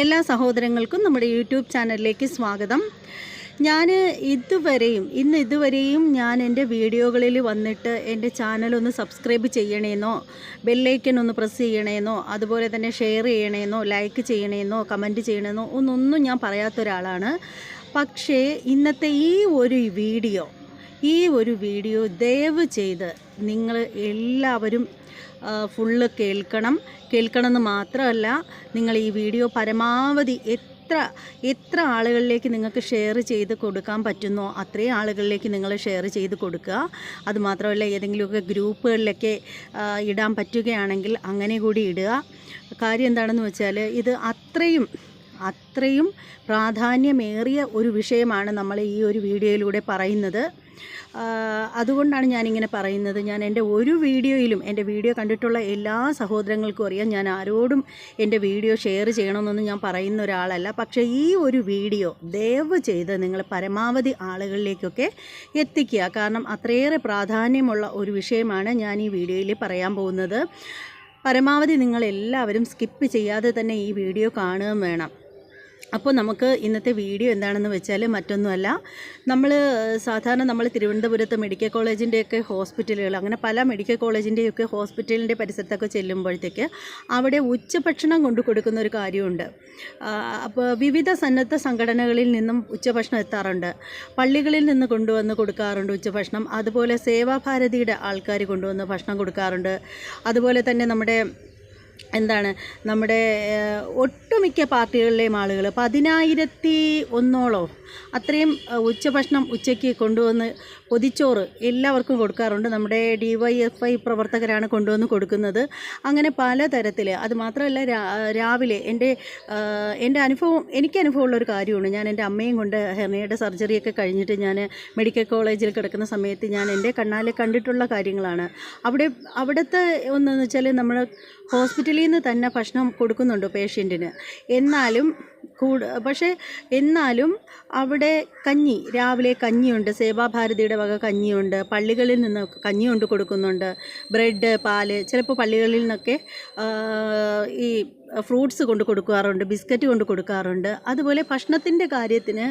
എല്ലാ സഹോദരങ്ങൾക്കും നമ്മുടെ യൂട്യൂബ് ചാനലിലേക്ക് സ്വാഗതം. ഞാൻ ഇതുവരെയും ഇന്ന് ഇതുവരെയും ഞാൻ എന്റെ വീഡിയോകളിൽ വന്നിട്ട് എന്റെ ചാനലൊന്ന് സബ്സ്ക്രൈബ് ചെയ്യണേന്നോ ബെല്ലൈക്കൻ ഒന്ന് പ്രസ് ചെയ്യണേന്നോ അതുപോലെ തന്നെ ഷെയർ ചെയ്യണേന്നോ ലൈക്ക് ചെയ്യണേന്നോ കമന്റ് ചെയ്യണമെന്നോ ഒന്നൊന്നും ഞാൻ പറയാത്ത ഒരാളാണ് പക്ഷേ ഇന്നത്തെ ഈ ഒരു വീഡിയോ ഈ ഒരു വീഡിയോ ദയവ് ചെയ്ത് നിങ്ങൾ എല്ലാവരും ഫുള്ള് കേൾക്കണം. കേൾക്കണമെന്ന് മാത്രമല്ല നിങ്ങൾ ഈ വീഡിയോ പരമാവധി എത്ര എത്ര ആളുകളിലേക്ക് നിങ്ങൾക്ക് ഷെയർ ചെയ്ത് കൊടുക്കാൻ പറ്റുന്നോ അത്രയും ആളുകളിലേക്ക് നിങ്ങൾ ഷെയർ ചെയ്ത് കൊടുക്കുക. അതുമാത്രമല്ല ഏതെങ്കിലുമൊക്കെ ഗ്രൂപ്പുകളിലൊക്കെ ഇടാൻ പറ്റുകയാണെങ്കിൽ അങ്ങനെ കൂടി ഇടുക. കാര്യം എന്താണെന്ന് വെച്ചാൽ ഇത് അത്രയും അത്രയും പ്രാധാന്യമേറിയ ഒരു വിഷയമാണ് നമ്മൾ ഈ ഒരു വീഡിയോയിലൂടെ പറയുന്നത്. അതുകൊണ്ടാണ് ഞാനിങ്ങനെ പറയുന്നത്. ഞാൻ എന്റെ ഒരു വീഡിയോയിലും എന്റെ വീഡിയോ കണ്ടിട്ടുള്ള എല്ലാ സഹോദരങ്ങൾക്കും അറിയാം. ഞാൻ ആരോടും എന്റെ വീഡിയോ ഷെയർ ചെയ്യണമെന്നൊന്നും ഞാൻ പറയുന്ന ഒരാളല്ല. പക്ഷേ ഈ ഒരു വീഡിയോ ദയവ് ചെയ്ത് നിങ്ങൾ പരമാവധി ആളുകളിലേക്കൊക്കെ എത്തിക്കുക. കാരണം അത്രയേറെ പ്രാധാന്യമുള്ള ഒരു വിഷയമാണ് ഞാൻ ഈ വീഡിയോയിൽ പറയാൻ പോകുന്നത്. പരമാവധി നിങ്ങളെല്ലാവരും സ്കിപ്പ് ചെയ്യാതെ തന്നെ ഈ വീഡിയോ കാണുകയും വേണം. അപ്പോൾ നമുക്ക് ഇന്നത്തെ വീഡിയോ എന്താണെന്ന് വെച്ചാൽ മറ്റൊന്നുമല്ല. നമ്മൾ സാധാരണ നമ്മൾ തിരുവനന്തപുരത്ത് മെഡിക്കൽ കോളേജിന്റെയൊക്കെ ഹോസ്പിറ്റലുകൾ അങ്ങനെ പല മെഡിക്കൽ കോളേജിന്റെയൊക്കെ ഹോസ്പിറ്റലിന്റെ പരിസരത്തൊക്കെ ചെല്ലുമ്പോഴത്തേക്ക് അവിടെ ഉച്ചഭക്ഷണം കൊണ്ടു കൊടുക്കുന്ന ഒരു കാര്യമുണ്ട്. അപ്പോൾ വിവിധ സന്നദ്ധ സംഘടനകളിൽ നിന്നും ഉച്ചഭക്ഷണം എത്താറുണ്ട്. പള്ളികളിൽ നിന്ന് കൊണ്ടുവന്ന് കൊടുക്കാറുണ്ട് ഉച്ചഭക്ഷണം. അതുപോലെ സേവാഭാരതിയുടെ ആൾക്കാർ കൊണ്ടുവന്ന് ഭക്ഷണം കൊടുക്കാറുണ്ട്. അതുപോലെ തന്നെ നമ്മുടെ എന്താണ് നമ്മുടെ ഒട്ടുമിക്ക പാർട്ടികളിലെയും ആളുകൾ പതിനായിരത്തി ഒന്നോളോ അത്രയും ഉച്ചഭക്ഷണം ഉച്ചയ്ക്ക് കൊണ്ടുവന്ന് പൊതിച്ചോറ് എല്ലാവർക്കും കൊടുക്കാറുണ്ട്. നമ്മുടെ ഡി വൈ എഫ് ഐ പ്രവർത്തകരാണ് കൊണ്ടുവന്ന് കൊടുക്കുന്നത്. അങ്ങനെ പലതരത്തിൽ അത് മാത്രമല്ല രാവിലെ എന്റെ എന്റെ അനുഭവം എനിക്ക് അനുഭവമുള്ളൊരു കാര്യമാണ്. ഞാൻ എന്റെ അമ്മയും കൊണ്ട് ഹെർണിയുടെ സർജറിയൊക്കെ കഴിഞ്ഞിട്ട് ഞാൻ മെഡിക്കൽ കോളേജിൽ കിടക്കുന്ന സമയത്ത് ഞാൻ എന്റെ കണ്ണാലെ കണ്ടിട്ടുള്ള കാര്യങ്ങളാണ്. അവിടെ അവിടുത്തെ ഒന്നെന്ന് വെച്ചാൽ നമ്മൾ ഹോസ്പിറ്റലിൽ നിന്ന് തന്നെ ഭക്ഷണം കൊടുക്കുന്നുണ്ട് പേഷ്യന്റിന്. എന്നാലും കൂട് പക്ഷേ എന്നാലും അവിടെ കഞ്ഞി രാവിലെ കഞ്ഞിയുണ്ട് സേവാഭാരതിയുടെ വക കഞ്ഞിയുണ്ട് പള്ളികളിൽ നിന്ന് കഞ്ഞി കൊണ്ട് കൊടുക്കുന്നുണ്ട് ബ്രെഡ് പാൽ ചിലപ്പോൾ പള്ളികളിൽ നിന്നൊക്കെ ഈ ഫ്രൂട്ട്സ് കൊണ്ട് കൊടുക്കാറുണ്ട് ബിസ്ക്കറ്റ് കൊണ്ട് കൊടുക്കാറുണ്ട്. അതുപോലെ ഭക്ഷണത്തിന്റെ കാര്യത്തിന്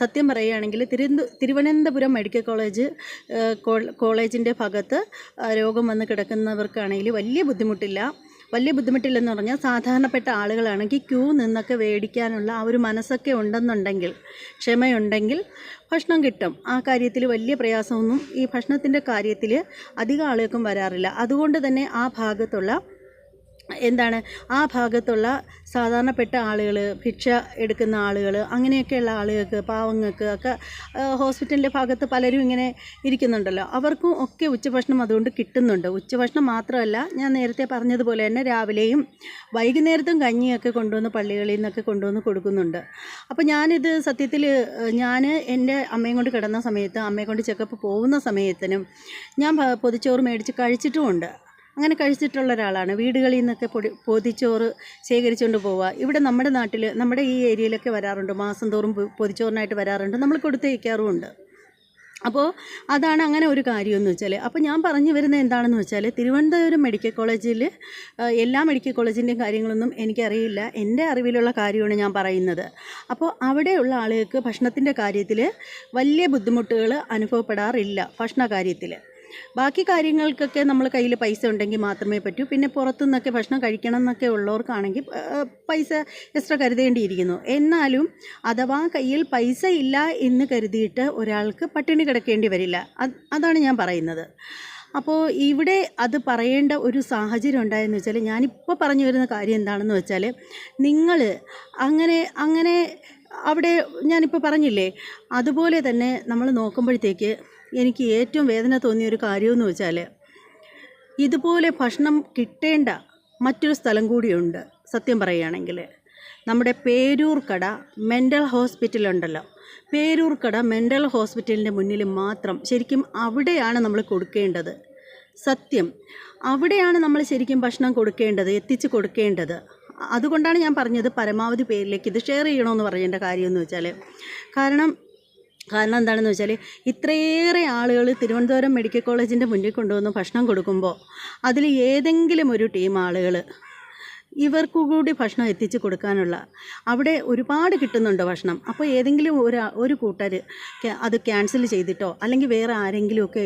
സത്യം പറയുകയാണെങ്കിൽ തിരുവനന്ത തിരുവനന്തപുരം മെഡിക്കൽ കോളേജ് കോളേജിന്റെ ഭാഗത്ത് രോഗം വന്ന് കിടക്കുന്നവർക്കാണെങ്കിൽ വലിയ ബുദ്ധിമുട്ടില്ല. വലിയ ബുദ്ധിമുട്ടില്ലെന്ന് പറഞ്ഞാൽ സാധാരണപ്പെട്ട ആളുകളാണെങ്കിൽ ക്യൂ നിന്നൊക്കെ മേടിക്കാനുള്ള ആ ഒരു മനസ്സൊക്കെ ഉണ്ടെന്നുണ്ടെങ്കിൽ ക്ഷമയുണ്ടെങ്കിൽ ഭക്ഷണം കിട്ടും. ആ കാര്യത്തിൽ വലിയ പ്രയാസമൊന്നും ഈ ഭക്ഷണത്തിന്റെ കാര്യത്തിൽ അധികം ആളുകൾക്കും വരാറില്ല. അതുകൊണ്ട് തന്നെ ആ ഭാഗത്തുള്ള എന്താണ് ആ ഭാഗത്തുള്ള സാധാരണപ്പെട്ട ആളുകൾ ഭിക്ഷ എടുക്കുന്ന ആളുകൾ അങ്ങനെയൊക്കെയുള്ള ആളുകൾക്ക് പാവങ്ങൾക്ക് ഒക്കെ ഹോസ്പിറ്റലിന്റെ ഭാഗത്ത് പലരും ഇങ്ങനെ ഇരിക്കുന്നുണ്ടല്ലോ. അവർക്കും ഒക്കെ ഉച്ചഭക്ഷണം അതുകൊണ്ട് കിട്ടുന്നുണ്ട്. ഉച്ചഭക്ഷണം മാത്രമല്ല ഞാൻ നേരത്തെ പറഞ്ഞതുപോലെ തന്നെ രാവിലെയും വൈകുന്നേരത്തും കഞ്ഞിയൊക്കെ കൊണ്ടുവന്ന് പള്ളികളിൽ നിന്നൊക്കെ കൊണ്ടുവന്ന് കൊടുക്കുന്നുണ്ട്. അപ്പോൾ ഞാനിത് സത്യത്തിൽ ഞാൻ എന്റെ അമ്മയും കൊണ്ട് കിടന്ന സമയത്ത് അമ്മയെ കൊണ്ട് ചെക്കപ്പ് പോകുന്ന സമയത്തിനും ഞാൻ പൊതിച്ചോറ് മേടിച്ച് കഴിച്ചിട്ടുമുണ്ട്. അങ്ങനെ കഴിച്ചിട്ടുള്ള ഒരാളാണ്. വീടുകളിൽ നിന്നൊക്കെ പൊടി പൊതിച്ചോറ് ശേഖരിച്ചുകൊണ്ട് പോവുക. ഇവിടെ നമ്മുടെ നാട്ടിൽ നമ്മുടെ ഈ ഏരിയയിലൊക്കെ വരാറുണ്ട്. മാസം തോറും പൊതിച്ചോറിനായിട്ട് വരാറുണ്ട്. നമ്മൾ കൊടുത്തയക്കാറുമുണ്ട് അപ്പോൾ അതാണ് അങ്ങനെ ഒരു കാര്യമെന്ന് വെച്ചാൽ അപ്പോൾ ഞാൻ പറഞ്ഞു വരുന്നത് എന്താണെന്ന് വെച്ചാൽ തിരുവനന്തപുരം മെഡിക്കൽ കോളേജിൽ എല്ലാ മെഡിക്കൽ കോളേജിന്റെയും കാര്യങ്ങളൊന്നും എനിക്കറിയില്ല. എന്റെ അറിവിലുള്ള കാര്യമാണ് ഞാൻ പറയുന്നത്. അപ്പോൾ അവിടെയുള്ള ആളുകൾക്ക് ഭക്ഷണത്തിന്റെ കാര്യത്തിൽ വലിയ ബുദ്ധിമുട്ടുകൾ അനുഭവപ്പെടാറില്ല ഭക്ഷണ കാര്യത്തിൽ ബാക്കി കാര്യങ്ങൾക്കൊക്കെ നമ്മൾ കയ്യിൽ പൈസ ഉണ്ടെങ്കിൽ മാത്രമേ പറ്റൂ. പിന്നെ പുറത്തുനിന്നൊക്കെ ഭക്ഷണം കഴിക്കണം എന്നൊക്കെ ഉള്ളവർക്കാണെങ്കിൽ പൈസ എക്സ്ട്രാ കരുതേണ്ടിയിരിക്കുന്നു. എന്നാലും അഥവാ കയ്യിൽ പൈസ ഇല്ല എന്ന് കരുതിയിട്ട് ഒരാൾക്ക് പട്ടിണി കിടക്കേണ്ടി വരില്ല. അതാണ് ഞാൻ പറയുന്നത്. അപ്പോൾ ഇവിടെ അത് പറയേണ്ട ഒരു സാഹചര്യം ഉണ്ടായെന്ന് വെച്ചാൽ ഞാനിപ്പോൾ പറഞ്ഞു വരുന്ന കാര്യം എന്താണെന്ന് വെച്ചാൽ നിങ്ങൾ അങ്ങനെ അങ്ങനെ അവിടെ ഞാനിപ്പോൾ പറഞ്ഞില്ലേ അതുപോലെ തന്നെ നമ്മൾ നോക്കുമ്പോഴത്തേക്ക് എനിക്ക് ഏറ്റവും വേദന തോന്നിയ ഒരു കാര്യമെന്ന് വെച്ചാൽ ഇതുപോലെ ഭക്ഷണം കിട്ടേണ്ട മറ്റൊരു സ്ഥലം കൂടിയുണ്ട്. സത്യം പറയുകയാണെങ്കിൽ നമ്മുടെ പേരൂർ കട മെന്റൽ ഹോസ്പിറ്റലുണ്ടല്ലോ പേരൂർ കട മെന്റൽ ഹോസ്പിറ്റലിന്റെ മുന്നിൽ മാത്രം ശരിക്കും അവിടെയാണ് നമ്മൾ കൊടുക്കേണ്ടത്. സത്യം. അവിടെയാണ് നമ്മൾ ശരിക്കും ഭക്ഷണം കൊടുക്കേണ്ടത് എത്തിച്ച് കൊടുക്കേണ്ടത്. അതുകൊണ്ടാണ് ഞാൻ പറഞ്ഞത് പരമാവധി പേരിലേക്ക് ഇത് ഷെയർ ചെയ്യണമെന്ന് പറയേണ്ട കാര്യമെന്ന് വെച്ചാൽ. കാരണം കാരണം എന്താണെന്ന് വെച്ചാൽ ഇത്രയേറെ ആളുകൾ തിരുവനന്തപുരം മെഡിക്കൽ കോളേജിന്റെ മുന്നിൽ കൊണ്ടുവന്ന് ഭക്ഷണം കൊടുക്കുമ്പോൾ അതിൽ ഏതെങ്കിലും ഒരു ടീം ആളുകൾ ഇവർക്കു കൂടി ഭക്ഷണം എത്തിച്ച് കൊടുക്കാനുള്ള അവിടെ ഒരുപാട് കിട്ടുന്നുണ്ട് ഭക്ഷണം. അപ്പോൾ ഏതെങ്കിലും ഒരു ഒരു കൂട്ടർ അത് ക്യാൻസൽ ചെയ്തിട്ടോ അല്ലെങ്കിൽ വേറെ ആരെങ്കിലുമൊക്കെ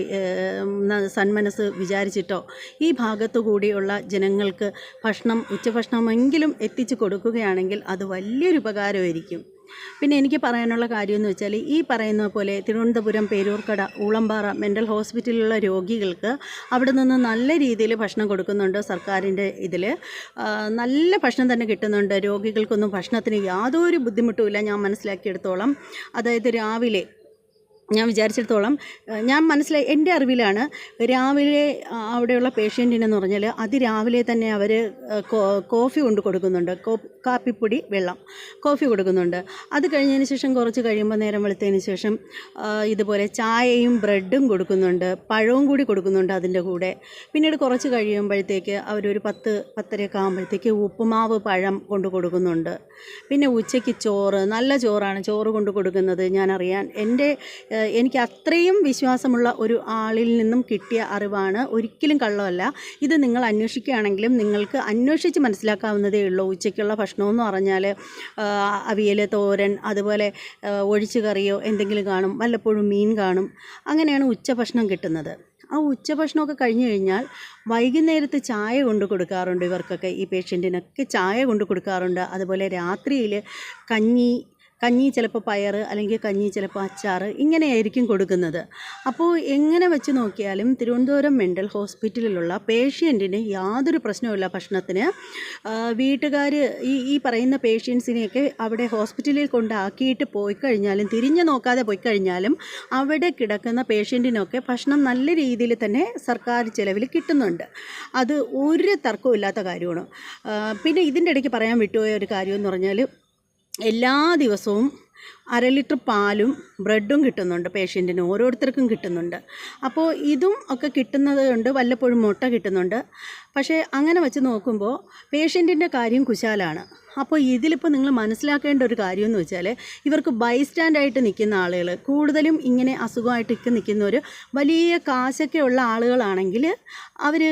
സന്മനസ് വിചാരിച്ചിട്ടോ ഈ ഭാഗത്തു കൂടിയുള്ള ജനങ്ങൾക്ക് ഭക്ഷണം ഉച്ചഭക്ഷണമെങ്കിലും എത്തിച്ച് കൊടുക്കുകയാണെങ്കിൽ അത് വലിയൊരു ഉപകാരമായിരിക്കും. പിന്നെ എനിക്ക് പറയാനുള്ള കാര്യം എന്ന് വെച്ചാൽ ഈ പറയുന്ന പോലെ തിരുവനന്തപുരം പേരൂർക്കട ഊളമ്പാറ മെന്റൽ ഹോസ്പിറ്റലിലുള്ള രോഗികൾക്ക് അവിടെ നിന്ന് നല്ല രീതിയിൽ ഭക്ഷണം കൊടുക്കുന്നുണ്ട് സർക്കാരിന്റെ ഇതിൽ. നല്ല ഭക്ഷണം തന്നെ കിട്ടുന്നുണ്ട്. രോഗികൾക്കൊന്നും ഭക്ഷണത്തിന് യാതൊരു ബുദ്ധിമുട്ടുമില്ല ഞാൻ മനസ്സിലാക്കിയെടുത്തോളം. അതായത് രാവിലെ ഞാൻ വിചാരിച്ചിടത്തോളം ഞാൻ മനസ്സിലായി എന്റെ അറിവിലാണ് രാവിലെ അവിടെയുള്ള പേഷ്യന്റിനെന്ന് പറഞ്ഞാൽ അതിരാവിലെ തന്നെ അവർ കോഫി കൊണ്ട് കൊടുക്കുന്നുണ്ട്. കാപ്പിപ്പൊടി വെള്ളം കോഫി കൊടുക്കുന്നുണ്ട്. അത് കഴിഞ്ഞതിന് ശേഷം കുറച്ച് കഴിയുമ്പോൾ നേരം വെളുത്തതിന് ശേഷം ഇതുപോലെ ചായയും ബ്രെഡും കൊടുക്കുന്നുണ്ട്. പഴവും കൂടി കൊടുക്കുന്നുണ്ട് അതിന്റെ കൂടെ. പിന്നീട് കുറച്ച് കഴിയുമ്പോഴത്തേക്ക് അവരൊരു പത്ത് പത്തരയൊക്കെ ആകുമ്പോഴത്തേക്ക് ഉപ്പുമാവ് പഴം കൊണ്ട് കൊടുക്കുന്നുണ്ട്. പിന്നെ ഉച്ചയ്ക്ക് ചോറ് നല്ല ചോറാണ് ചോറ് കൊണ്ട് കൊടുക്കുന്നത്. ഞാനറിയാൻ എന്റെ എനിക്ക് അത്രയും വിശ്വാസമുള്ള ഒരു ആളിൽ നിന്നും കിട്ടിയ അറിവാണ്. ഒരിക്കലും കള്ളമല്ല. ഇത് നിങ്ങൾ അന്വേഷിക്കുകയാണെങ്കിലും നിങ്ങൾക്ക് അന്വേഷിച്ച് മനസ്സിലാക്കാവുന്നതേ ഉള്ളൂ. ഉച്ചയ്ക്കുള്ള ഭക്ഷണമെന്ന് പറഞ്ഞാൽ അവിയൽ തോരൻ അതുപോലെ ഒഴിച്ചു കറിയോ എന്തെങ്കിലും കാണും. വല്ലപ്പോഴും മീൻ കാണും. അങ്ങനെയാണ് ഉച്ചഭക്ഷണം കിട്ടുന്നത്. ആ ഉച്ചഭക്ഷണമൊക്കെ കഴിഞ്ഞു കഴിഞ്ഞാൽ വൈകുന്നേരത്ത് ചായ കൊണ്ട് കൊടുക്കാറുണ്ട് ഇവർക്കൊക്കെ. ഈ പേഷ്യന്റിനൊക്കെ ചായ കൊണ്ട് കൊടുക്കാറുണ്ട്. അതുപോലെ രാത്രിയിൽ കഞ്ഞി കഞ്ഞി ചിലപ്പോൾ പയർ അല്ലെങ്കിൽ കഞ്ഞി ചിലപ്പോൾ അച്ചാർ ഇങ്ങനെയായിരിക്കും കൊടുക്കുന്നത്. അപ്പോൾ എങ്ങനെ വെച്ച് നോക്കിയാലും തിരുവനന്തപുരം മെന്റൽ ഹോസ്പിറ്റലിലുള്ള പേഷ്യന്റിന് യാതൊരു പ്രശ്നവുമില്ല ഭക്ഷണത്തിന്. വീട്ടുകാർ ഈ ഈ പറയുന്ന പേഷ്യൻസിനെയൊക്കെ അവിടെ ഹോസ്പിറ്റലിൽ കൊണ്ടാക്കിയിട്ട് പോയി കഴിഞ്ഞാലും തിരിഞ്ഞു നോക്കാതെ പോയി കഴിഞ്ഞാലും അവിടെ കിടക്കുന്ന പേഷ്യന്റിനൊക്കെ ഭക്ഷണം നല്ല രീതിയിൽ തന്നെ സർക്കാർ ചിലവിൽ കിട്ടുന്നുണ്ട്. അത് ഒരു തർക്കവും ഇല്ലാത്ത കാര്യമാണ്. പിന്നെ ഇതിന്റെ ഇടയ്ക്ക് പറയാൻ വിട്ടുപോയ ഒരു കാര്യം എന്ന് പറഞ്ഞാൽ എല്ലാ ദിവസവും അര ലിറ്റർ പാലും ബ്രെഡും കിട്ടുന്നുണ്ട് പേഷ്യന്റിന് ഓരോരുത്തർക്കും കിട്ടുന്നുണ്ട്. അപ്പോൾ ഇതും ഒക്കെ കിട്ടുന്നത് കൊണ്ട് വല്ലപ്പോഴും മുട്ട കിട്ടുന്നുണ്ട്. പക്ഷേ അങ്ങനെ വെച്ച് നോക്കുമ്പോൾ പേഷ്യന്റിന്റെ കാര്യം കുശാലാണ്. അപ്പോൾ ഇതിലിപ്പോൾ നിങ്ങൾ മനസ്സിലാക്കേണ്ട ഒരു കാര്യം എന്ന് വെച്ചാൽ ഇവർക്ക് ബൈസ്റ്റാൻഡായിട്ട് നിൽക്കുന്ന ആളുകൾ കൂടുതലും ഇങ്ങനെ അസുഖമായിട്ടൊക്കെ നിൽക്കുന്നവർ വലിയ കാശൊക്കെ ഉള്ള ആളുകളാണെങ്കിൽ അവർ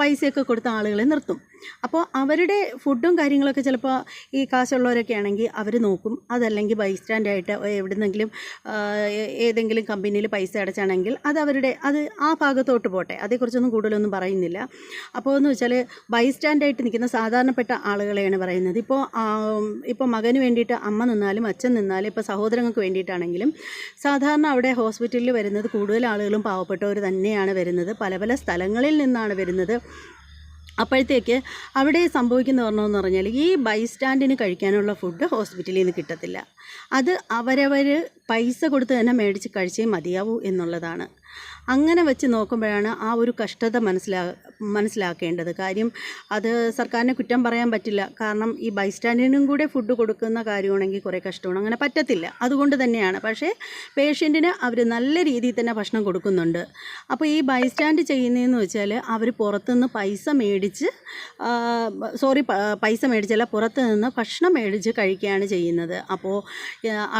പൈസയൊക്കെ കൊടുത്ത ആളുകളെ നിർത്തും. അപ്പോൾ അവരുടെ ഫുഡും കാര്യങ്ങളൊക്കെ ചിലപ്പോൾ ഈ കാശുള്ളവരൊക്കെ ആണെങ്കിൽ അവർ നോക്കും. അതല്ലെങ്കിൽ ബൈസ്റ്റാൻഡായിട്ട് എവിടുന്നെങ്കിലും ഏതെങ്കിലും കമ്പനിയിൽ പൈസ അടച്ചാണെങ്കിൽ അത് അവരുടെ അത് ആ ഭാഗത്തോട്ട് പോട്ടെ. അതേക്കുറിച്ചൊന്നും കൂടുതലൊന്നും പറയുന്നില്ല. അപ്പോൾ എന്ന് വെച്ചാൽ ബൈസ്റ്റാൻഡായിട്ട് നിൽക്കുന്ന സാധാരണപ്പെട്ട ആളുകളെയാണ് പറയുന്നത്. ഇപ്പോൾ ഇപ്പോൾ മകന് വേണ്ടിയിട്ട് അമ്മ നിന്നാലും അച്ഛൻ നിന്നാലും ഇപ്പോൾ സഹോദരങ്ങൾക്ക് വേണ്ടിയിട്ടാണെങ്കിലും സാധാരണ അവിടെ ഹോസ്പിറ്റലിൽ വരുന്നത് കൂടുതൽ ആളുകളും പാവപ്പെട്ടവർ തന്നെയാണ് വരുന്നത്. പല പല സ്ഥലങ്ങളിൽ നിന്നാണ് വരുന്നത്. അപ്പോഴത്തേക്ക് അവിടെ സംഭവിക്കുന്ന പറഞ്ഞതെന്ന് പറഞ്ഞാൽ ഈ ബൈസ്റ്റാൻഡിന് കഴിക്കാനുള്ള ഫുഡ് ഹോസ്പിറ്റലിൽ നിന്ന് കിട്ടത്തില്ല. അത് അവരവർ പൈസ കൊടുത്ത് തന്നെ മേടിച്ച് കഴിച്ചേ മതിയാവൂ എന്നുള്ളതാണ്. അങ്ങനെ വെച്ച് നോക്കുമ്പോഴാണ് ആ ഒരു കഷ്ടത മനസ്സിലാ മനസ്സിലാക്കേണ്ടത്. കാര്യം അത് സർക്കാരിനെ കുറ്റം പറയാൻ പറ്റില്ല. കാരണം ഈ ബൈസ്റ്റാൻഡിനും കൂടെ ഫുഡ് കൊടുക്കുന്ന കാര്യമാണെങ്കിൽ കുറേ കഷ്ടമാണ്. അങ്ങനെ പറ്റത്തില്ല. അതുകൊണ്ട് തന്നെയാണ്. പക്ഷേ പേഷ്യന്റിന് അവർ നല്ല രീതിയിൽ തന്നെ ഭക്ഷണം കൊടുക്കുന്നുണ്ട്. അപ്പോൾ ഈ ബൈസ്റ്റാൻഡ് ചെയ്യുന്നതെന്ന് വെച്ചാൽ അവർ പുറത്തുനിന്ന് പൈസ മേടിച്ച് സോറി പൈസ മേടിച്ചല്ല പുറത്ത് നിന്ന് ഭക്ഷണം മേടിച്ച് കഴിക്കുകയാണ് ചെയ്യുന്നത്. അപ്പോൾ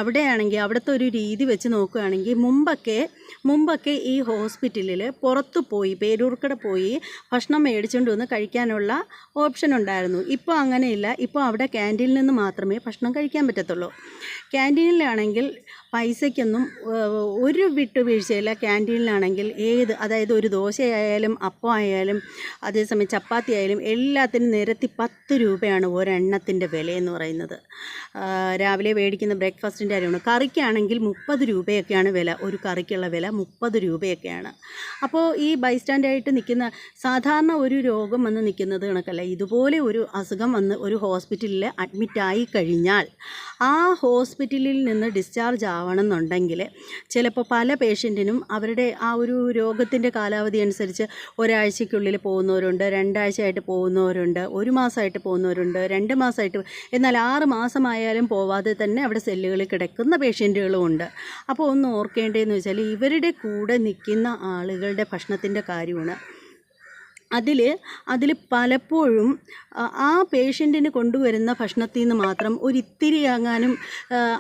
അവിടെയാണെങ്കിൽ അവിടുത്തെ ഒരു രീതി വെച്ച് നോക്കുകയാണെങ്കിൽ മുമ്പൊക്കെ മുമ്പൊക്കെ ഈ ഹോസ്പിറ്റലിൽ പുറത്ത് പോയി പേരൂർക്കട പോയി ഭക്ഷണം മേടിച്ചുകൊണ്ട് വന്ന് കഴിക്കാനുള്ള ഓപ്ഷൻ ഉണ്ടായിരുന്നു. ഇപ്പോൾ അങ്ങനെയില്ല. ഇപ്പോൾ അവിടെ ക്യാന്റീനിൽ നിന്ന് മാത്രമേ ഭക്ഷണം കഴിക്കാൻ പറ്റത്തുള്ളൂ. ക്യാന്റീനിലാണെങ്കിൽ പൈസയ്ക്കൊന്നും ഒരു വിട്ടുവീഴ്ചയില്ല ക്യാന്റീനിലാണെങ്കിൽ ഏത് അതായത് ഒരു ദോശയായാലും അപ്പം ആയാലും അതേസമയം ചപ്പാത്തി ആയാലും എല്ലാത്തിനും നിരത്തി പത്ത് രൂപയാണ് ഒരെണ്ണത്തിന്റെ വിലയെന്ന് പറയുന്നത്. രാവിലെ മേടിക്കുന്ന ബ്രേക്ക്ഫാസ്റ്റിന്റെ കാര്യമാണ്. കറിക്കാണെങ്കിൽ മുപ്പത് രൂപയൊക്കെയാണ് വില. ഒരു കറിക്കുള്ള വില മുപ്പത് രൂപയൊക്കെയാണ്. അപ്പോൾ ഈ ബൈസ്റ്റാൻഡായിട്ട് നിൽക്കുന്ന സാധാരണ ഒരു രോഗം വന്ന് നിൽക്കുന്നത് കണക്കല്ല. ഇതുപോലെ ഒരു അസുഖം വന്ന് ഒരു ഹോസ്പിറ്റലിൽ അഡ്മിറ്റായി കഴിഞ്ഞാൽ ആ ഹോസ്പിറ്റലിൽ നിന്ന് ഡിസ്ചാർജ് ആവണമെന്നുണ്ടെങ്കിൽ ചിലപ്പോൾ പല പേഷ്യന്റിനും അവരുടെ ആ ഒരു രോഗത്തിന്റെ കാലാവധി അനുസരിച്ച് ഒരാഴ്ചയ്ക്കുള്ളിൽ പോകുന്നവരുണ്ട് രണ്ടാഴ്ചയായിട്ട് പോകുന്നവരുണ്ട് ഒരു മാസമായിട്ട് പോകുന്നവരുണ്ട് രണ്ട് മാസമായിട്ട് എന്നാൽ ആറ് മാസമായാലും പോവാതെ തന്നെ അവിടെ സെല്ലുകളിൽ കിടക്കുന്ന പേഷ്യന്റുകളും ഉണ്ട്. അപ്പോൾ ഒന്ന് ഓർക്കേണ്ടതെന്ന് വെച്ചാൽ ഇവരുടെ കൂടെ നിൽക്കുന്ന ആളുകളുടെ ഭക്ഷണത്തിന്റെ കാര്യമാണ്. അതിൽ അതിൽ പലപ്പോഴും ആ- പേഷ്യന്റിന് കൊണ്ടുവരുന്ന ഭക്ഷണത്തിൽ നിന്ന് മാത്രം ഒരു ഇത്തിരി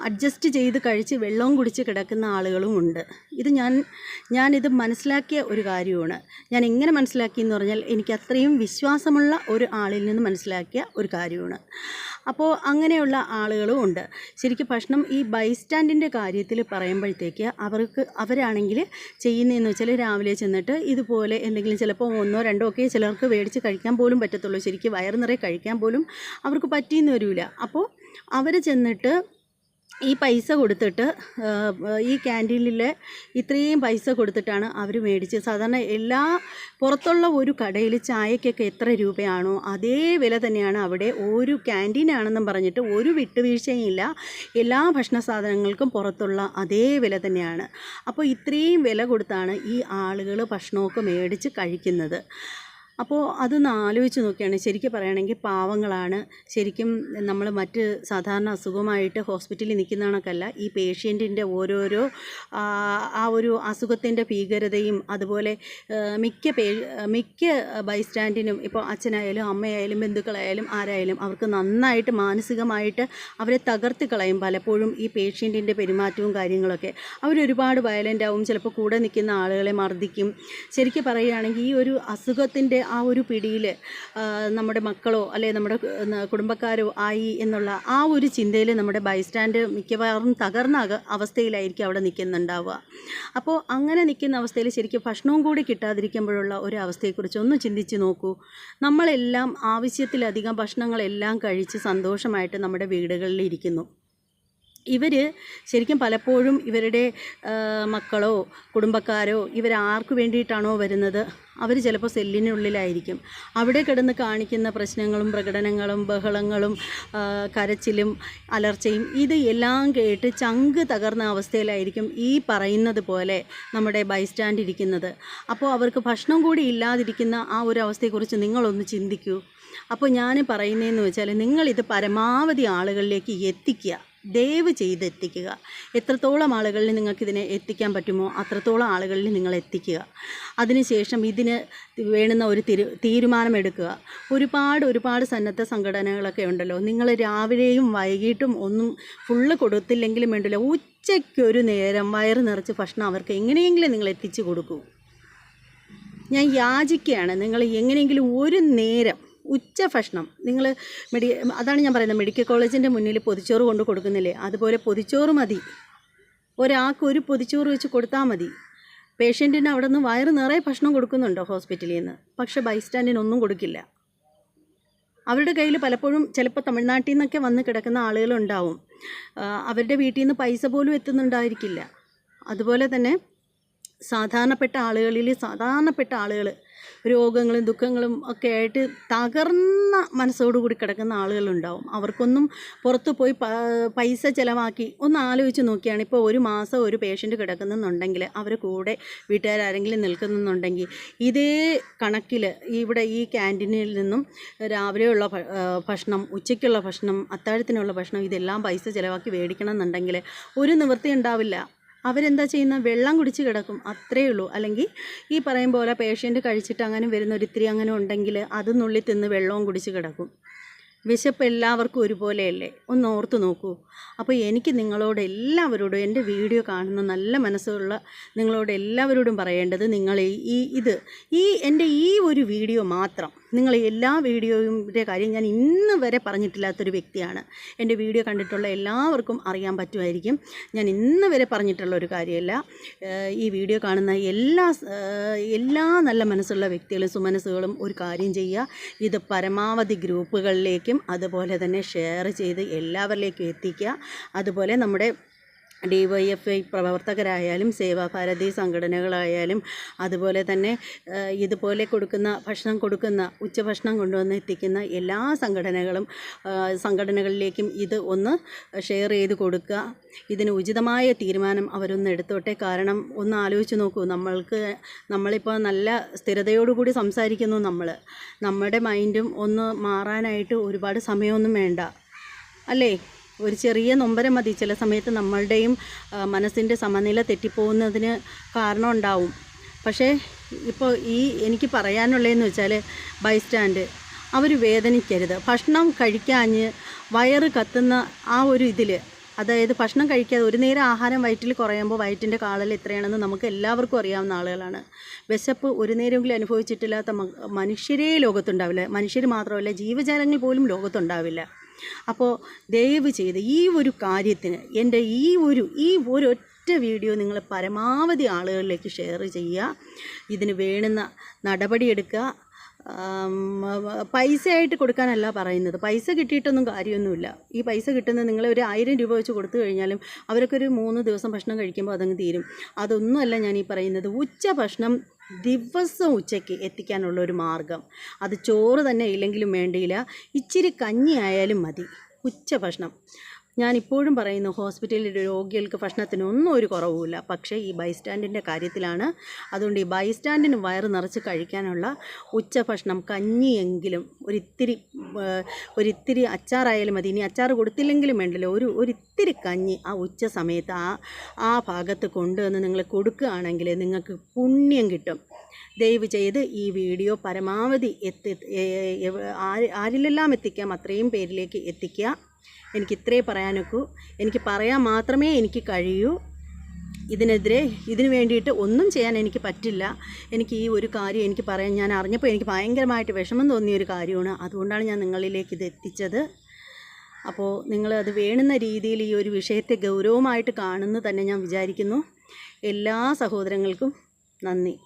അഡ്ജസ്റ്റ് ചെയ്ത് കഴിച്ച് വെള്ളവും കുടിച്ച് കിടക്കുന്ന ആളുകളുമുണ്ട് ഇത് ഞാൻ ഞാനിത് മനസ്സിലാക്കിയ ഒരു കാര്യമാണ്. ഞാൻ എങ്ങനെ മനസ്സിലാക്കി എന്ന് പറഞ്ഞാൽ എനിക്ക് അത്രയും വിശ്വാസമുള്ള ഒരു ആളിൽ നിന്ന് മനസ്സിലാക്കിയ ഒരു കാര്യമാണ്. അപ്പോൾ അങ്ങനെയുള്ള ആളുകളും ഉണ്ട്. ശരിക്കും ഭക്ഷണം ഈ ബൈസ്റ്റാൻഡിന്റെ കാര്യത്തിൽ പറയുമ്പോഴത്തേക്ക് അവർക്ക് അവരാണെങ്കിൽ ചെയ്യുന്നതെന്ന് വെച്ചാൽ രാവിലെ ചെന്നിട്ട് ഇതുപോലെ എന്തെങ്കിലും ചിലപ്പോൾ ഒന്നോ രണ്ടോ ഒക്കെ ചിലർക്ക് മേടിച്ച് കഴിക്കാൻ പോലും പറ്റത്തുള്ളൂ. ശരിക്കും വയറ് നിറയെ കഴിക്കാൻ പോലും അവർക്ക് പറ്റിയെന്ന് വരില്ല അപ്പോൾ അവർ ചെന്നിട്ട് ഈ പൈസ കൊടുത്തിട്ട് ഈ ക്യാന്റീനിലെ ഇത്രയും പൈസ കൊടുത്തിട്ടാണ് അവർ മേടിച്ച് സാധാരണ എല്ലാ പുറത്തുള്ള ഒരു കടയിൽ ചായക്കൊക്കെ എത്ര രൂപയാണോ അതേ വില തന്നെയാണ് അവിടെ ഒരു ക്യാന്റീനാണെന്നും പറഞ്ഞിട്ട് ഒരു വിട്ടുവീഴ്ചയും ഇല്ല. എല്ലാ ഭക്ഷണ സാധനങ്ങൾക്കും പുറത്തുള്ള അതേ വില തന്നെയാണ്. അപ്പോൾ ഇത്രയും വില കൊടുത്താണ് ഈ ആളുകൾ ഭക്ഷണമൊക്കെ മേടിച്ച് കഴിക്കുന്നത്. അപ്പോൾ അതൊന്ന് ആലോചിച്ച് നോക്കുകയാണ് ശരിക്കും പറയുകയാണെങ്കിൽ പാവങ്ങളാണ്. ശരിക്കും നമ്മൾ മറ്റ് സാധാരണ അസുഖമായിട്ട് ഹോസ്പിറ്റലിൽ നിൽക്കുന്ന കണക്കല്ല ഈ പേഷ്യന്റിന്റെ ഓരോരോ ആ, ഒരു അസുഖത്തിന്റെ ഭീകരതയും അതുപോലെ മിക്ക പേ മിക്ക ബൈസ്റ്റാൻഡിനും ഇപ്പോൾ അച്ഛനായാലും അമ്മയായാലും ബന്ധുക്കളായാലും ആരായാലും അവർക്ക് നന്നായിട്ട് മാനസികമായിട്ട് അവരെ തകർത്ത് കളയും പലപ്പോഴും ഈ പേഷ്യന്റിന്റെ പെരുമാറ്റവും കാര്യങ്ങളൊക്കെ. അവരൊരുപാട് വയലന്റ് ആവും. ചിലപ്പോൾ കൂടെ നിൽക്കുന്ന ആളുകളെ മർദ്ദിക്കും. ശരിക്കും പറയുകയാണെങ്കിൽ ഈ ഒരു അസുഖത്തിന്റെ ആ ഒരു പിടിയിൽ നമ്മുടെ മക്കളോ അല്ലെ നമ്മുടെ കുടുംബക്കാരോ ആയി എന്നുള്ള ആ ഒരു ചിന്തയിൽ നമ്മുടെ ബൈസ്റ്റാൻഡ് മിക്കവാറും തകർന്ന അവസ്ഥയിലായിരിക്കും അവിടെ നിൽക്കുന്നുണ്ടാവുക. അപ്പോൾ അങ്ങനെ നിൽക്കുന്ന അവസ്ഥയിൽ ശരിക്കും ഭക്ഷണവും കൂടി കിട്ടാതിരിക്കുമ്പോഴുള്ള ഒരു അവസ്ഥയെക്കുറിച്ച് ഒന്ന് ചിന്തിച്ച് നോക്കൂ. നമ്മളെല്ലാം ആവശ്യത്തിലധികം ഭക്ഷണങ്ങളെല്ലാം കഴിച്ച് സന്തോഷമായിട്ട് നമ്മുടെ വീടുകളിൽ ഇരിക്കുന്നു. ഇവർ ശരിക്കും പലപ്പോഴും ഇവരുടെ മക്കളോ കുടുംബക്കാരോ ഇവരാർക്ക് വേണ്ടിയിട്ടാണോ വരുന്നത്? അവർ ചിലപ്പോൾ സെല്ലിനുള്ളിലായിരിക്കും. അവിടെ കിടന്ന് കാണിക്കുന്ന പ്രശ്നങ്ങളും പ്രകടനങ്ങളും ബഹളങ്ങളും കരച്ചിലും അലർച്ചയും ഇത് എല്ലാം കേട്ട് ചങ്ക് തകർന്ന അവസ്ഥയിലായിരിക്കും ഈ പറയുന്നത് പോലെ നമ്മുടെ ബൈസ്റ്റാൻഡ് ഇരിക്കുന്നത്. അപ്പോൾ അവർക്ക് ഭക്ഷണം കൂടി ഇല്ലാതിരിക്കുന്ന ആ ഒരു അവസ്ഥയെക്കുറിച്ച് നിങ്ങളൊന്ന് ചിന്തിക്കൂ. അപ്പോൾ ഞാൻ പറയുന്നതെന്ന് വെച്ചാൽ നിങ്ങളിത് പരമാവധി ആളുകളിലേക്ക് എത്തിക്കുക. ദയവ് ചെയ്ത് എത്തിക്കുക. എത്രത്തോളം ആളുകളിൽ നിങ്ങൾക്കിതിനെ എത്തിക്കാൻ പറ്റുമോ അത്രത്തോളം ആളുകളിൽ നിങ്ങൾ എത്തിക്കുക. അതിനുശേഷം ഇതിന് വേണ്ടുന്ന ഒരു തിരു തീരുമാനമെടുക്കുക. ഒരുപാട് ഒരുപാട് സന്നദ്ധ സംഘടനകളൊക്കെ ഉണ്ടല്ലോ. നിങ്ങൾ രാവിലെയും വൈകിട്ടും ഒന്നും ഫുള്ള് കൊടുത്തില്ലെങ്കിലും വേണ്ടില്ല. ഉച്ചയ്ക്കൊരു നേരം വയറ് നിറച്ച് ഭക്ഷണം അവർക്ക് എങ്ങനെയെങ്കിലും നിങ്ങൾ എത്തിച്ചു കൊടുക്കൂ. ഞാൻ യാചിക്കുകയാണ് നിങ്ങൾ എങ്ങനെയെങ്കിലും ഒരു നേരം ഉച്ച ഭക്ഷണം. നിങ്ങൾ മെഡി അതാണ് ഞാൻ പറയുന്നത്. മെഡിക്കൽ കോളേജിന്റെ മുന്നിൽ പൊതിച്ചോറ് കൊണ്ട് കൊടുക്കുന്നില്ലേ? അതുപോലെ പൊതിച്ചോറ് മതി. ഒരാൾക്ക് ഒരു പൊതിച്ചോറ് വെച്ച് കൊടുത്താൽ മതി. പേഷ്യന്റിന് അവിടെ നിന്ന് വയറ് നിറയെ ഭക്ഷണം കൊടുക്കുന്നുണ്ടോ ഹോസ്പിറ്റലിൽ നിന്ന്? പക്ഷേ ബൈസ്റ്റാൻഡിനൊന്നും കൊടുക്കില്ല. അവരുടെ കയ്യിൽ പലപ്പോഴും ചിലപ്പോൾ തമിഴ്നാട്ടിൽ നിന്നൊക്കെ വന്ന് കിടക്കുന്ന ആളുകളുണ്ടാവും. അവരുടെ വീട്ടിൽ നിന്ന് പൈസ പോലും എത്തുന്നുണ്ടായിരിക്കില്ല. അതുപോലെ തന്നെ സാധാരണപ്പെട്ട ആളുകളിൽ സാധാരണപ്പെട്ട ആളുകൾ രോഗങ്ങളും ദുഃഖങ്ങളും ഒക്കെ ആയിട്ട് തകർന്ന മനസ്സോടുകൂടി കിടക്കുന്ന ആളുകളുണ്ടാവും. അവർക്കൊന്നും പുറത്തു പോയി പൈസ ചിലവാക്കി ഒന്ന് ആലോചിച്ച് നോക്കിയാണ് ഇപ്പോൾ ഒരു മാസം ഒരു പേഷ്യന്റ് കിടക്കുന്നുണ്ടെങ്കിൽ അവർ കൂടെ വീട്ടുകാരെങ്കിലും നിൽക്കുന്നുണ്ടെങ്കിൽ ഇതേ കണക്കിൽ ഇവിടെ ഈ ക്യാന്റീനിൽ നിന്നും രാവിലെയുള്ള ഭക്ഷണം ഉച്ചയ്ക്കുള്ള ഭക്ഷണം അത്താഴത്തിനുള്ള ഭക്ഷണം ഇതെല്ലാം പൈസ ചിലവാക്കി മേടിക്കണം എന്നുണ്ടെങ്കിൽ ഒരു നിവൃത്തി ഉണ്ടാവില്ല. അവരെന്താ ചെയ്യുന്ന? വെള്ളം കുടിച്ച് കിടക്കും. അത്രയേ ഉള്ളൂ. അല്ലെങ്കിൽ ഈ പറയും പോലെ പേഷ്യന്റ് കഴിച്ചിട്ട് അങ്ങനെ വരുന്ന ഒരിത്തിരി അങ്ങനെ ഉണ്ടെങ്കിൽ അത് നുള്ളി തിന്ന് വെള്ളവും കുടിച്ച് കിടക്കും. വിശപ്പ് എല്ലാവർക്കും ഒരുപോലെയല്ലേ? ഒന്ന് ഓർത്ത് നോക്കൂ. അപ്പോൾ എനിക്ക് നിങ്ങളോട് എല്ലാവരോടും എന്റെ വീഡിയോ കാണുന്ന നല്ല മനസ്സുള്ള നിങ്ങളോട് എല്ലാവരോടും പറയേണ്ടത് നിങ്ങൾ ഈ- ഈ ഇത്. ഈ എന്റെ ഈ ഒരു വീഡിയോ മാത്രം നിങ്ങൾ എല്ലാ വീഡിയോയുടെ കാര്യം ഞാൻ ഇന്ന് വരെ പറഞ്ഞിട്ടില്ലാത്തൊരു വ്യക്തിയാണ്. എന്റെ വീഡിയോ കണ്ടിട്ടുള്ള എല്ലാവർക്കും അറിയാൻ പറ്റുമായിരിക്കും. ഞാൻ ഇന്ന് വരെ പറഞ്ഞിട്ടുള്ള ഒരു കാര്യമല്ല. ഈ വീഡിയോ കാണുന്ന എല്ലാ എല്ലാ നല്ല മനസ്സുള്ള വ്യക്തികളും സുമനസ്സുകളും ഒരു കാര്യം ചെയ്യുക. ഇത് പരമാവധി ഗ്രൂപ്പുകളിലേക്കും അതുപോലെ തന്നെ ഷെയർ ചെയ്ത് എല്ലാവരിലേക്കും എത്തിക്കുക. അതുപോലെ നമ്മുടെ ഡി വൈ എഫ് ഐ പ്രവർത്തകരായാലും സേവാഭാരതി സംഘടനകളായാലും അതുപോലെ തന്നെ ഇതുപോലെ കൊടുക്കുന്ന ഭക്ഷണം കൊടുക്കുന്ന ഉച്ചഭക്ഷണം കൊണ്ടുവന്ന് എത്തിക്കുന്ന എല്ലാ സംഘടനകളും സംഘടനകളിലേക്കും ഇത് ഒന്ന് ഷെയർ ചെയ്ത് കൊടുക്കുക. ഇതിന് ഉചിതമായ തീരുമാനം അവരൊന്ന് എടുത്തോട്ടെ. കാരണം ഒന്ന് ആലോചിച്ച് നോക്കൂ നമ്മൾക്ക് നമ്മളിപ്പോൾ നല്ല സ്ഥിരതയോടുകൂടി സംസാരിക്കുന്നു നമ്മൾ. നമ്മുടെ മൈൻഡും ഒന്ന് മാറാനായിട്ട് ഒരുപാട് സമയമൊന്നും വേണ്ട. അല്ലേ? ഒരു ചെറിയ നൊമ്പരം മതി. ചില സമയത്ത് നമ്മളുടെയും മനസ്സിന്റെ സമനില തെറ്റിപ്പോകുന്നതിന് കാരണം ഉണ്ടാവും. പക്ഷേ ഇപ്പോൾ ഈ എനിക്ക് പറയാനുള്ളതെന്ന് വെച്ചാൽ ബൈസ്റ്റാൻഡ് അവർ വേദനിക്കരുത്. ഭക്ഷണം കഴിക്കാഞ്ഞ് വയറ് കത്തുന്ന ആ ഒരു ഇതിൽ അതായത് ഭക്ഷണം കഴിക്കാതെ ഒരു നേരം ആഹാരം വയറ്റിൽ കുറയുമ്പോൾ വയറ്റിന്റെ കാളൽ എത്രയാണെന്ന് നമുക്ക് എല്ലാവർക്കും അറിയാവുന്ന ആളുകളാണ്. വിശപ്പ് ഒരു നേരമെങ്കിലും അനുഭവിച്ചിട്ടില്ലാത്ത മനുഷ്യരേ ലോകത്തുണ്ടാവില്ല. മനുഷ്യർ മാത്രമല്ല ജീവജാലങ്ങൾ പോലും ലോകത്തുണ്ടാവില്ല. അപ്പോൾ ദയവ് ചെയ്ത് ഈ ഒരു കാര്യത്തിന് എന്റെ ഈ ഒരു ഈ ഒരു ഒറ്റ വീഡിയോ നിങ്ങൾ പരമാവധി ആളുകളിലേക്ക് ഷെയർ ചെയ്യുക. ഇതിന് വേണ്ടുന്ന നടപടിയെടുക്കുക പൈസയായിട്ട് കൊടുക്കാനല്ല പറയുന്നത്. പൈസ കിട്ടിയിട്ടൊന്നും കാര്യമൊന്നുമില്ല. ഈ പൈസ കിട്ടുന്നത് നിങ്ങൾ ഒരു ആയിരം രൂപ വെച്ച് കൊടുത്തു കഴിഞ്ഞാലും അവരൊക്കെ ഒരു മൂന്ന് ദിവസം ഭക്ഷണം കഴിക്കുമ്പോൾ അതങ്ങ് തീരും. അതൊന്നുമല്ല ഞാൻ ഈ പറയുന്നത്. ഉച്ച ഭക്ഷണം ദിവസം ഉച്ചയ്ക്ക് എത്തിക്കാനുള്ള ഒരു മാർഗം. അത് ചോറ് തന്നെ ഇല്ലെങ്കിലും വേണ്ടിയില്ല. ഇച്ചിരി കഞ്ഞി ആയാലും മതി. ഉച്ച ഭക്ഷണം ഞാൻ ഇപ്പോഴും പറയുന്നു ഹോസ്പിറ്റലിൽ രോഗികൾക്ക് ഭക്ഷണത്തിനൊന്നും ഒരു കുറവുമില്ല. പക്ഷേ ഈ ബൈസ്റ്റാൻഡിന്റെ കാര്യത്തിലാണ്. അതുകൊണ്ട് ഈ ബൈസ്റ്റാൻഡിന് വയറ് നിറച്ച് കഴിക്കാനുള്ള ഉച്ചഭക്ഷണം കഞ്ഞിയെങ്കിലും ഒരിത്തിരി ഒരിത്തിരി അച്ചാറായാലും മതി. ഇനി അച്ചാർ കൊടുത്തില്ലെങ്കിലും വേണ്ടല്ലോ. ഒരു ഒരിത്തിരി കഞ്ഞി ആ ഉച്ച സമയത്ത് ആ ആ ഭാഗത്ത് കൊണ്ടുവന്ന് നിങ്ങൾ കൊടുക്കുകയാണെങ്കിൽ നിങ്ങൾക്ക് പുണ്യം കിട്ടും. ദയവ് ചെയ്ത് ഈ വീഡിയോ പരമാവധി എത്തി ആരിലെല്ലാം എത്തിക്കാം അത്രയും പേരിലേക്ക് എത്തിക്കുക. എനിക്ക് ഇത്രേ പറയാനൊക്കൂ. എനിക്ക് പറയാൻ മാത്രമേ എനിക്ക് കഴിയൂ. ഇതിനെതിരെ ഇതിന് വേണ്ടിയിട്ട് ഒന്നും ചെയ്യാൻ എനിക്ക് പറ്റില്ല. എനിക്ക് ഈ ഒരു കാര്യം എനിക്ക് പറയാൻ ഞാൻ അറിഞ്ഞപ്പോൾ എനിക്ക് ഭയങ്കരമായിട്ട് വിഷമം തോന്നിയ ഒരു കാര്യമാണ്. അതുകൊണ്ടാണ് ഞാൻ നിങ്ങളിലേക്ക് ഇത് എത്തിച്ചത്. അപ്പോൾ നിങ്ങൾ അത് വേണുന്ന രീതിയിൽ ഈ ഒരു വിഷയത്തെ ഗൗരവമായിട്ട് കാണുന്നു തന്നെ ഞാൻ വിചാരിക്കുന്നു. എല്ലാ സഹോദരങ്ങൾക്കും നന്ദി.